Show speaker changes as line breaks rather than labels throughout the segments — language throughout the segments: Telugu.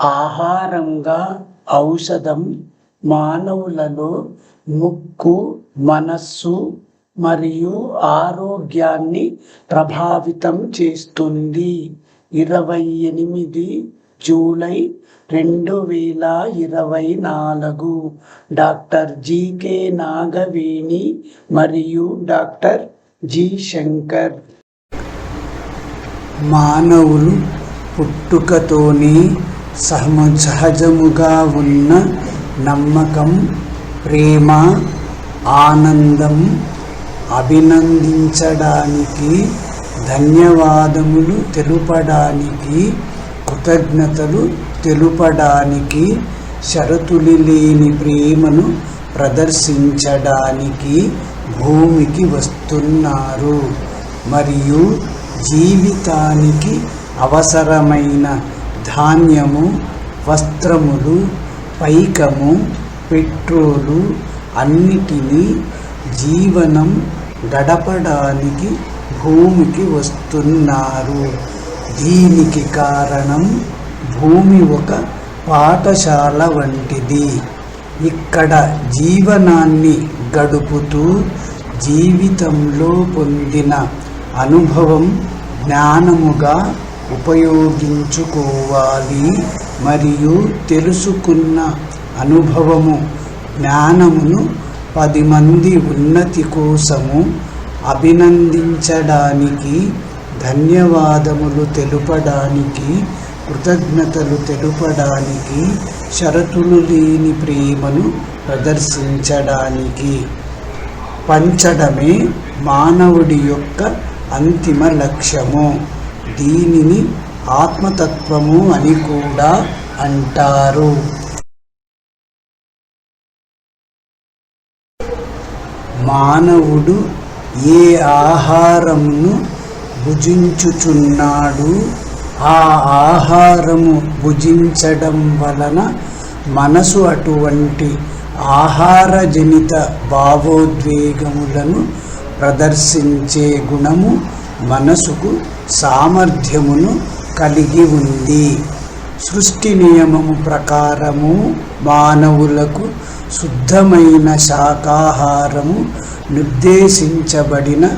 ఆహారంగా ఔషధం మానవులలో ముక్కు మనస్సు మరియు ఆరోగ్యాన్ని ప్రభావితం చేస్తుంది. ఇరవై ఎనిమిది జూలై రెండు వేల ఇరవై నాలుగు డాక్టర్ జీకే నాగవేణి మరియు డాక్టర్ జి శంకర్. మానవులు పుట్టుకతోనే సహమ సహజముగా ఉన్న నమ్మకం ప్రేమ ఆనందం అభినందించడానికి ధన్యవాదములు తెలుపడానికి కృతజ్ఞతలు తెలుపడానికి షరతులు లేని ప్రేమను ప్రదర్శించడానికి భూమికి వస్తున్నారు. మరియు జీవితానికి అవసరమైన ధాన్యము వస్త్రములు పైకము పెట్రోలు అన్నిటినీ జీవనం గడపడానికి భూమికి వస్తున్నారు. దీనికి కారణం భూమి ఒక పాఠశాల వంటిది. ఇక్కడ జీవనాన్ని గడుపుతూ జీవితంలో పొందిన అనుభవం జ్ఞానముగా ఉపయోగించుకోవాలి మరియు తెలుసుకున్న అనుభవము జ్ఞానమును పది మంది ఉన్నతి కోసము అభినందించడానికి ధన్యవాదములు తెలుపడానికి కృతజ్ఞతలు తెలుపడానికి షరతులు లేని ప్రేమను ప్రదర్శించడానికి. పంచడమే మానవుడి యొక్క అంతిమ లక్ష్యము. దీనిని ఆత్మతత్వము అని కూడా అంటారు. మానవుడు ఏ ఆహారమును భుజించుచున్నాడు ఆ ఆహారము భుజించడం వలన మనసు అటువంటి ఆహారజనిత భావోద్వేగములను ప్రదర్శించే గుణము మనసుకు సామర్థ్యమును కలిగి ఉంది. సృష్టి నియమము ప్రకారము మానవులకు శుద్ధమైన శాకాహారము నిర్దేశించబడిన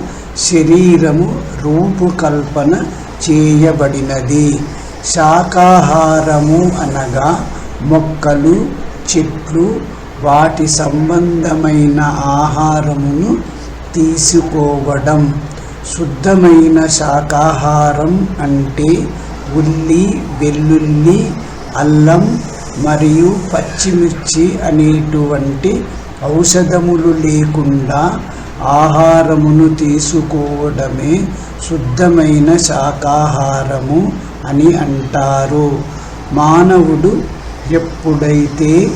శరీరము రూపకల్పన చేయబడినది. శాకాహారము అనగా మొక్కలు చెట్లు వాటి సంబంధమైన ఆహారమును తీసుకోవడం. శుద్ధమైన శాకాహారం అంటే ఉల్లి వెల్లుల్లి అల్లం మరియు పచ్చిమిర్చి అనేటువంటి ఔషధములు లేకుండా ఆహారమును తీసుకోవడమే శుద్ధమైన శాకాహారము అని అంటారు. మానవుడు ఎప్పుడైతే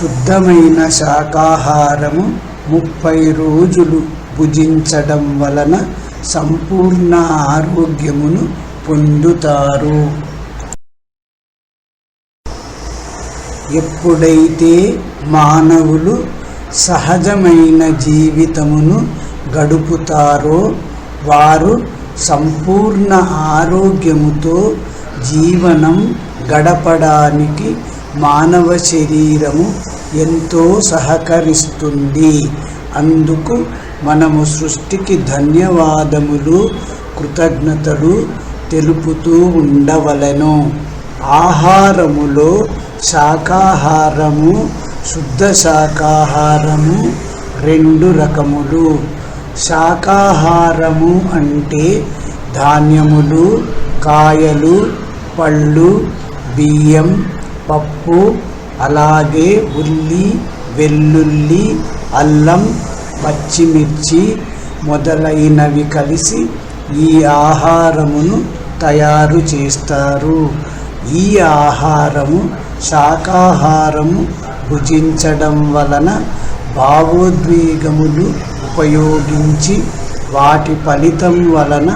శుద్ధమైన శాకాహారము ముప్పై రోజులు భుజించడం వలన సంపూర్ణ ఆరోగ్యమును పొందుతారు. ఎప్పుడైతే మానవులు సహజమైన జీవితమును గడుపుతారో వారు సంపూర్ణ ఆరోగ్యముతో జీవనం గడపడానికి మానవ శరీరము ఎంతో సహకరిస్తుంది. అందుకు మనము సృష్టికి ధన్యవాదములు కృతజ్ఞతలు తెలుపుతూ ఉండవలెను. ఆహారములో శాకాహారము శుద్ధ శాకాహారము రెండు రకములు. శాకాహారము అంటే ధాన్యములు కాయలు పళ్ళు బియ్యం పప్పు అలాగే ఉల్లి వెల్లుల్లి అల్లం పచ్చిమిర్చి మొదలైనవి కలిసి ఈ ఆహారమును తయారు చేస్తారు. ఈ ఆహారము శాకాహారము భుజించడం వలన భావోద్వేగములు ఉపయోగించి వాటి ఫలితం వలన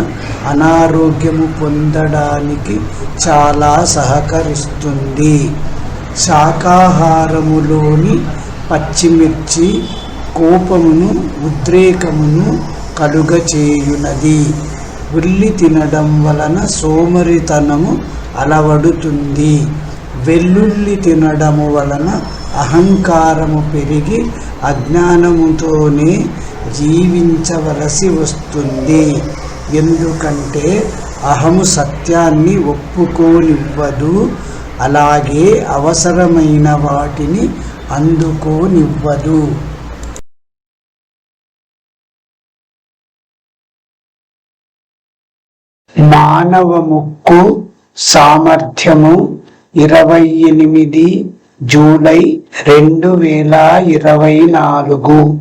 అనారోగ్యము పొందడానికి చాలా సహకరిస్తుంది. శాకాహారములోని పచ్చిమిర్చి కోపమును ఉద్రేకమును కలుగచేయునది. ఉల్లి తినడం వలన సోమరితనము అలవడుతుంది. వెల్లుల్లి తినడము వలన అహంకారము పెరిగి అజ్ఞానముతోనే జీవించవలసి వస్తుంది. ఎందుకంటే అహము సత్యాన్ని ఒప్పుకోనివ్వదు. అలాగే అవసరమైన వాటిని అందుకోనివ్వదు. మానవ ముక్కు సామర్థ్యము ఇరవై ఎనిమిది జూలై రెండు వేల ఇరవై నాలుగు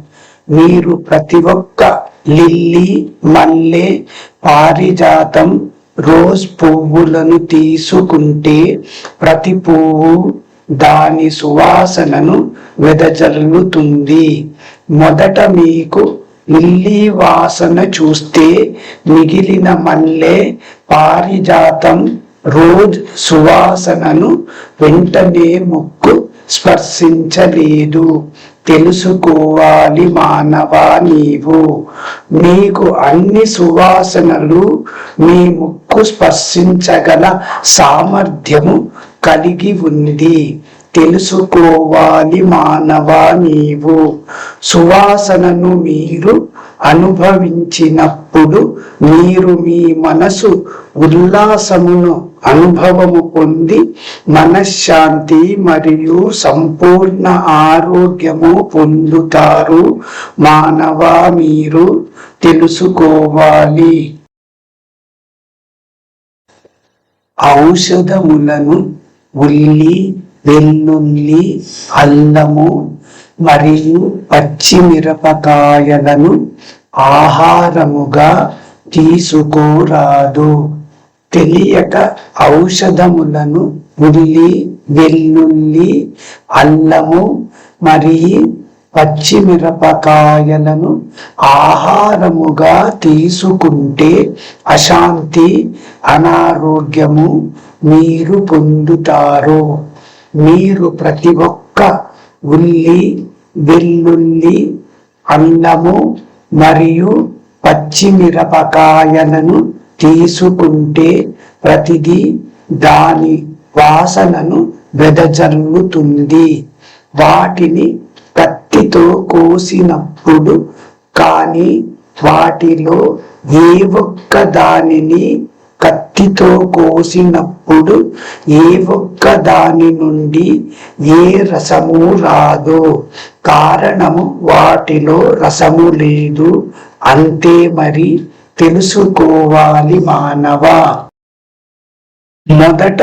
మీరు ప్రతి ఒక్క లిల్లీ మల్లె పారిజాతం రోజ్ పువ్వులను తీసుకుంటే ప్రతి పువ్వు దాని సువాసనను వెదజల్లుతుంది. మొదట మీకు లిల్లీ వాసన చూస్తే మిగిలిన మల్లె పారిజాతం రోజ్ సువాసనను వెంటనే ముక్కు స్పర్శించలేదు. తెలుసుకోవాలి మానవా నీవు. నీకు అన్ని సువాసనలు మీ ముక్కు స్పర్శించగల సామర్థ్యము కలిగి ఉంది. తెలుసుకోవాలి మానవ నీవు. సువాసనను మీరు అనుభవించినప్పుడు మీరు మీ మనసు ఉల్లాసమును అనుభవము పొంది మనశ్శాంతి మరియు సంపూర్ణ ఆరోగ్యము పొందుతారు. మానవ మీరు తెలుసుకోవాలి. ఔషధములను ఉల్లి వెల్లుల్లి అల్లము మరియు పచ్చిమిరపకాయలను ఆహారముగా తీసుకోరాదు. తెలియక ఔషధములను ఉల్లి వెల్లుల్లి అల్లము మరియు పచ్చిమిరపకాయలను ఆహారముగా తీసుకుంటే అశాంతి అనారోగ్యము మీరు పొందుతారు. మీరు ప్రతి ఒక్క ఉల్లి వెల్లుల్లి అల్లము మరియు పచ్చిమిరపకాయలను తీసుకుంటే ప్రతిదీ దాని వాసనను వెదజల్లుతుంది. వాటిని కత్తితో కోసినప్పుడు కానీ వాటిలో ఏ ఒక్క దానిని కత్తితో కోసినప్పుడు ఏ ఒక్క దాని నుండి ఏ రసము రాదు. కారణము వాటిలో రసము లేదు. అంతే మరి తెలుసుకోవాలి మానవ. మొదట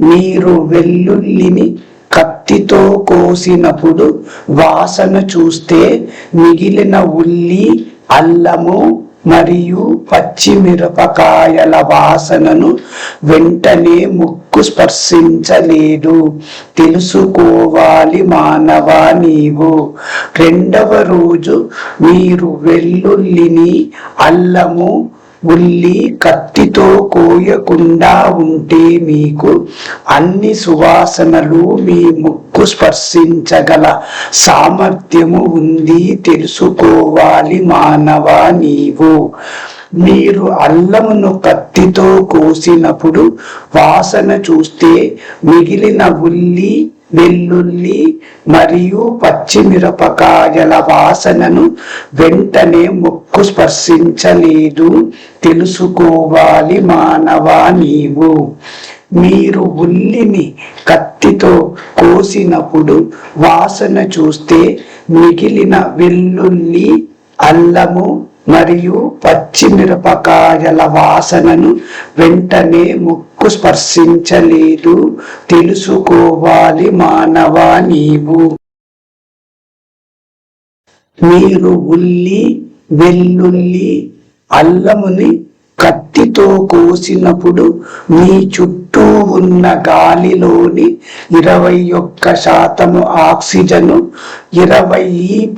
మీరు వెల్లుల్లిని కత్తితో కోసినప్పుడు వాసన చూస్తే మిగిలిన ఉల్లి అల్లము మరియు పచ్చిమిరపకాయల వాసనను వెంటనే ముక్కు స్పర్శించలేదు. తెలుసుకోవాలి మానవ నీవు. రెండవ రోజు మీరు వెల్లుల్లిని అల్లము ఉల్లి కత్తితో కోయకుండా ఉంటే మీకు అన్ని సువాసనలు మీ ముక్కు స్పర్శించగల సామర్థ్యము ఉంది. తెలుసుకోవాలి మానవ నీవు. మీరు అల్లమును కత్తితో కోసినప్పుడు వాసన చూస్తే మిగిలిన ఉల్లి వెల్లుల్లి మరియు పచ్చిమిరపకాయల వాసనను వెంటనే ముక్కు స్పర్శించలేదు. తెలుసుకోవాలి మానవా నీవు. మీరు ఉల్లిని కత్తితో కోసినప్పుడు వాసన చూస్తే మిగిలిన వెల్లుల్లి అల్లము మరియు పచ్చిమిరపకాయల వాసనను వెంటనే ముక్కు స్పర్శించలేదు. తెలుసుకోవాలి మానవా నీవు. మీరు ఉల్లి వెల్లుల్లి అల్లముని కత్తితో కోసినప్పుడు మీ చుట్టూ ఉన్న గాలిలోని ఇరవై ఒక్క శాతము ఆక్సిజను ఇరవై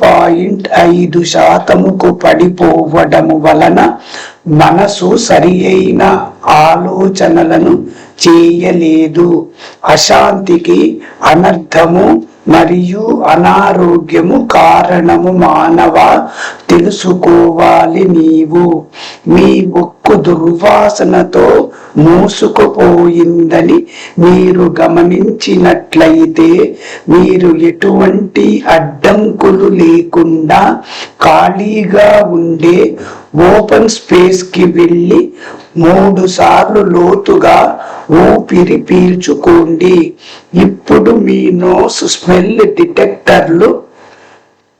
పాయింట్ ఐదు శాతముకు పడిపోవడము వలన మనసు సరి అయిన ఆలోచనలను చేయలేదు. అశాంతికి అనర్థము మరియు అనారోగ్యము కారణము మానవ తెలుసుకోవాలి నీవు. మీ ఒక్కు దుర్వాసనతో మూసుకుపోయిందని మీరు గమనించినట్లయితే మీరు ఎటువంటి అడ్డంకులు లేకుండా ఖాళీగా ఉండే ఓపెన్ స్పేస్కి వెళ్ళి మూడు సార్లు లోతుగా ఊపిరి పీల్చుకోండి. ఇప్పుడు మీ నోస్ స్మెల్ డిటెక్టర్లు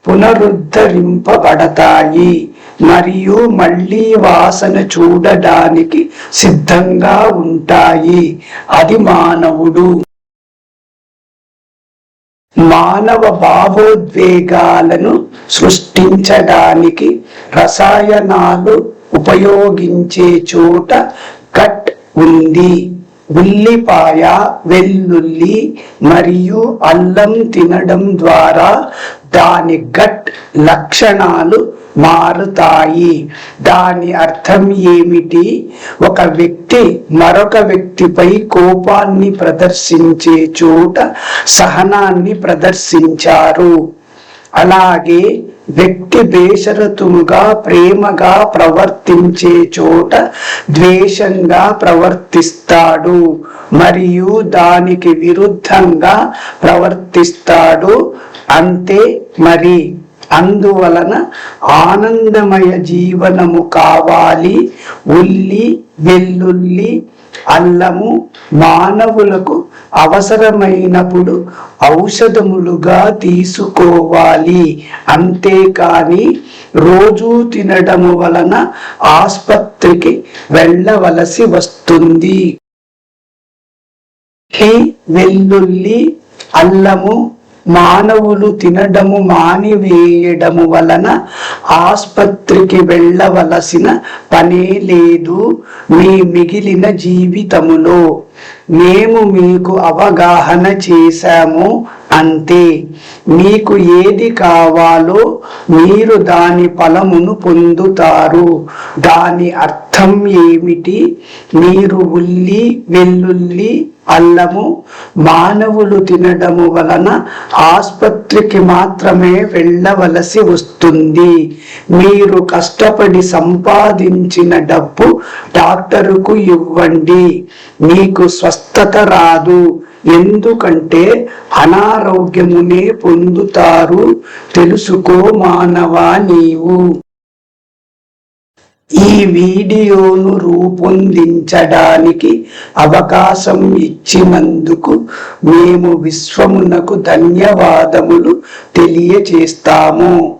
పునరుద్ధరింపబడతాయి. మరియు మళ్ళీ వాసన చూడడానికి సిద్ధంగా ఉంటాయి. అది మానవుడు. మానవ భావోద్వేగాలను సృష్టించడానికి రసాయనాలు ఉపయోగించే చోట కట్ ఉంది. ఉల్లిపాయ వెల్లుల్లి మరియు అల్లం తినడం ద్వారా దాని గట్ లక్షణాలు మారుతాయి. దాని అర్థం ఏమిటి? ఒక వ్యక్తి మరొక వ్యక్తిపై కోపాన్ని ప్రదర్శించే చోట సహనాన్ని ప్రదర్శించారు. అలాగే వ్యక్తి బేషరతుముగా ప్రేమగా ప్రవర్తించే చోట ద్వేషంగా ప్రవర్తిస్తాడు. మరియు దానికి విరుద్ధంగా ప్రవర్తిస్తాడు. అంతే మరి. అందువలన ఆనందమయ జీవనము కావాలి. ఉల్లి వెల్లుల్లి అల్లము మానవులకు అవసరమైనప్పుడు ఔషధములుగా తీసుకోవాలి. అంతేకాని రోజు తినడము వలన ఆసుపత్రికి వెళ్ళవలసి వస్తుంది. వెల్లుల్లి అల్లము మానవులు తినడము మానివేయడము వలన ఆసుపత్రికి వెళ్ళవలసిన పనే లేదు మీ మిగిలిన జీవితములో. మేము మీకు అవగాహన చేశాము. అంతే. మీకు ఏది కావాలో మీరు దాని ఫలమును పొందుతారు. దాని అర్థం ఏమిటి? మీరు ఉల్లి వెల్లుల్లి అల్లము మానవులు తినడము వలన ఆసుపత్రికి మాత్రమే వెళ్ళవలసి వస్తుంది. మీరు కష్టపడి సంపాదించిన డబ్బు డాక్టరుకు ఇవ్వండి. మీకు స్వస్థత రాదు. ఎందుకంటే అనారోగ్యమునే పొందుతారు తెలుసుకో మానవా నీవు. ఈ వీడియోను రూపొందించడానికి అవకాశం ఇచ్చినందుకు మేము విశ్వమునకు ధన్యవాదములు తెలియచేస్తాము.